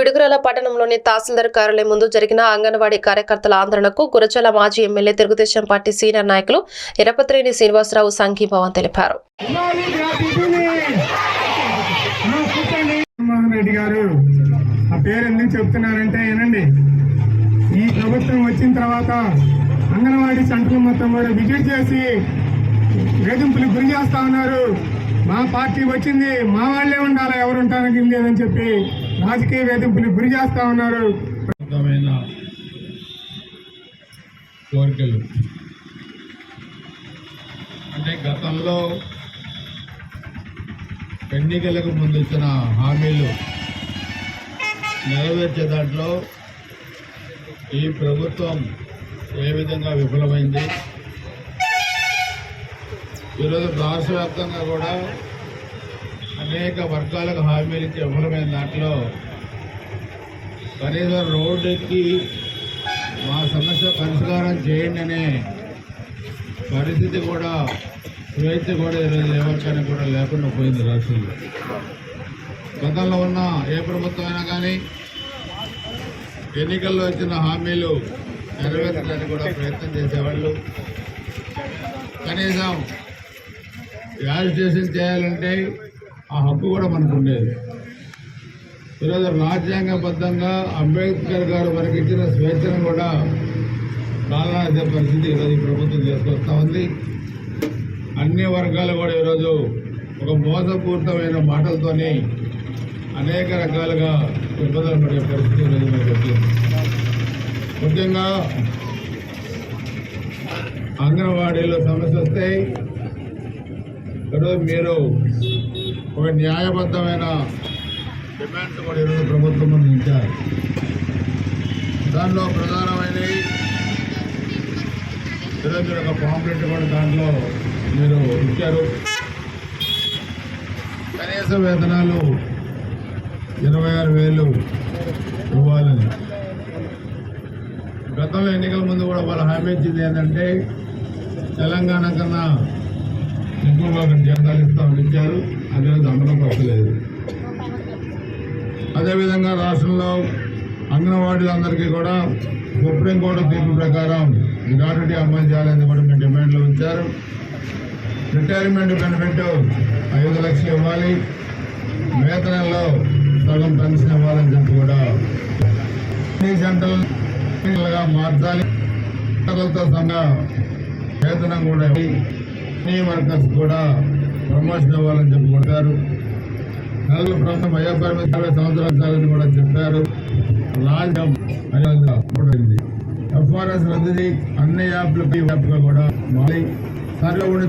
పిడుగురాల పట్టణంలోని తహసీల్దార్ కార్యాలయం ముందు జరిగిన అంగన్వాడీ కార్యకర్తల ఆందోళనకు గురజాల మాజీ ఎమ్మెల్యే తెలుగుదేశం పార్టీ సీనియర్ నాయకులు ఎరపత్రేని శ్రీనివాసరావు సంఘీభావం తెలిపారు. రెడ్డి గారు ఆ పేరు ఎందుకు చెప్తున్నారంటే వినండి. ఈ ప్రభుత్వం వచ్చిన తర్వాత అంగన్వాడీ సెంటర్లు మొత్తం కూడా విజిట్ చేసి వేధింపులకు గురి చేస్తా ఉన్నారు. మా పార్టీ వచ్చింది మా వాళ్ళే ఉండాలి ఎవరు ఉండడానికి లేదని చెప్పి రాజకీయ వేధింపులకు గురి చేస్తా ఉన్నారు. కోరికలు. అంటే గతంలో ఎన్నికలకు ముందు ఇచ్చిన హామీలు నెరవేర్చే దాంట్లో ఈ ప్రభుత్వం ఏ విధంగా విఫలమైంది? ఈరోజు రాష్ట్ర వ్యాప్తంగా కూడా అనేక వర్గాలకు హామీలు ఇచ్చి విఫలమైన దాంట్లో కనీసం రోడ్డుకి మా సమస్య పరిష్కారం చేయండి అనే పరిస్థితి కూడా స్వేచ్ఛ కూడా ఈరోజు ఎవరికైనా కూడా లేకుండా పోయింది రాష్ట్రంలో. గతంలో ఉన్న ఏ ప్రభుత్వం అయినా కానీ ఎన్నికల్లో ఇచ్చిన హామీలు నెరవేర్చడానికి కూడా ప్రయత్నం చేసేవాళ్ళు. కనీసం యాజిటేషన్ చేయాలంటే ఆ హక్కు కూడా మనకు ఉండేది. ఈరోజు రాజ్యాంగబద్ధంగా అంబేద్కర్ గారు మనకి ఇచ్చిన స్వేచ్ఛను కూడా కాలనాడే పరిస్థితి ఈరోజు ఈ ప్రభుత్వం తీసుకొస్తా ఉంది. అన్ని వర్గాలు కూడా ఈరోజు ఒక మోసపూరితమైన మాటలతోని అనేక రకాలుగా ఇబ్బందులు పడే పరిస్థితి ఈరోజు మనకు వచ్చింది. ముఖ్యంగా అంగన్వాడీలో సమస్య వస్తే ఈరోజు మీరు ఒక న్యాయబద్ధమైన డిమాండ్స్ కూడా ఈరోజు ప్రభుత్వం ముందు ఉంచారు. దానిలో ప్రధానమైనవి ఈరోజు మీరు ఒక పాంప్లెట్ కూడా దాంట్లో మీరు ఇచ్చారు. కనీస వేతనాలు ఇరవై ఆరు వేలు ఇవ్వాలని. గతంలో ఎన్నికల ముందు కూడా వాళ్ళు హామీ ఇచ్చింది ఏంటంటే తెలంగాణ కన్నా ఎక్కువగా జీతాలు ఇస్తామని ఇచ్చారు. అనేది అమలు పట్టలేదు అదేవిధంగా రాష్ట్రంలో అంగన్వాడీలందరికీ కూడా సుప్రీంకోర్టు తీర్పు ప్రకారం గ్రాట్యుటీ అమలు చేయాలని కూడా మేము డిమాండ్లు ఉంచారు. రిటైర్మెంట్ బెనిఫిట్ ఐదు లక్షలు ఇవ్వాలి. వేతనంలో సగం పెన్షన్ ఇవ్వాలని చెప్పి కూడా అన్ని సెంటర్లుగా మార్చాలి. సంఘ వేతనం కూడా వర్కర్స్ కూడా ప్రమోషన్ ఇవ్వాలని చెప్పి కొట్టారు. నలుగురు ప్రభుత్వం వయోపరిమితి అరవై సంవత్సరాలు చాలని కూడా చెప్పారు. రాజ్యం ఎఫ్ఆర్ఎస్ రద్దు అన్ని యాప్లకి యాప్గా కూడా మారి సర్వే